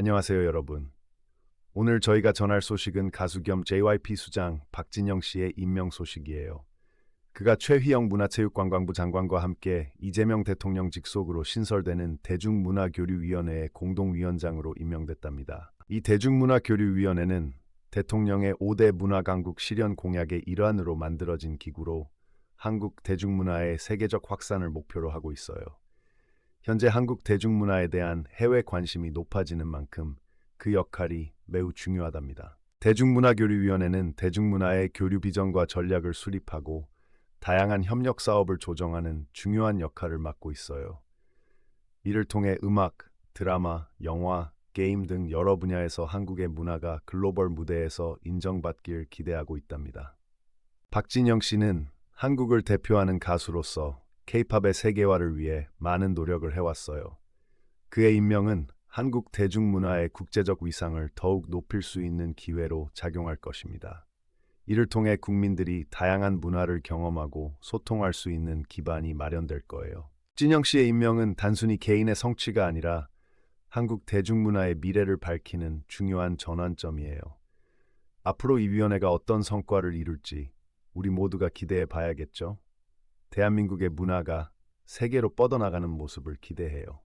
안녕하세요, 여러분. 오늘 저희가 전할 소식은 가수 겸 JYP 수장 박진영 씨의 임명 소식이에요. 그가 최휘영 문화체육관광부 장관과 함께 이재명 대통령 직속으로 신설되는 대중문화교류위원회의 공동위원장으로 임명됐답니다. 이 대중문화교류위원회는 대통령의 5대 문화강국 실현 공약의 일환으로 만들어진 기구로 한국 대중문화의 세계적 확산을 목표로 하고 있어요. 현재 한국 대중문화에 대한 해외 관심이 높아지는 만큼 그 역할이 매우 중요하답니다. 대중문화교류위원회는 대중문화의 교류 비전과 전략을 수립하고 다양한 협력 사업을 조정하는 중요한 역할을 맡고 있어요. 이를 통해 음악, 드라마, 영화, 게임 등 여러 분야에서 한국의 문화가 글로벌 무대에서 인정받길 기대하고 있답니다. 박진영 씨는 한국을 대표하는 가수로서 케이팝의 세계화를 위해 많은 노력을 해왔어요. 그의 임명은 한국 대중문화의 국제적 위상을 더욱 높일 수 있는 기회로 작용할 것입니다. 이를 통해 국민들이 다양한 문화를 경험하고 소통할 수 있는 기반이 마련될 거예요. 진영 씨의 임명은 단순히 개인의 성취가 아니라 한국 대중문화의 미래를 밝히는 중요한 전환점이에요. 앞으로 이 위원회가 어떤 성과를 이룰지 우리 모두가 기대해 봐야겠죠? 대한민국의 문화가 세계로 뻗어나가는 모습을 기대해요.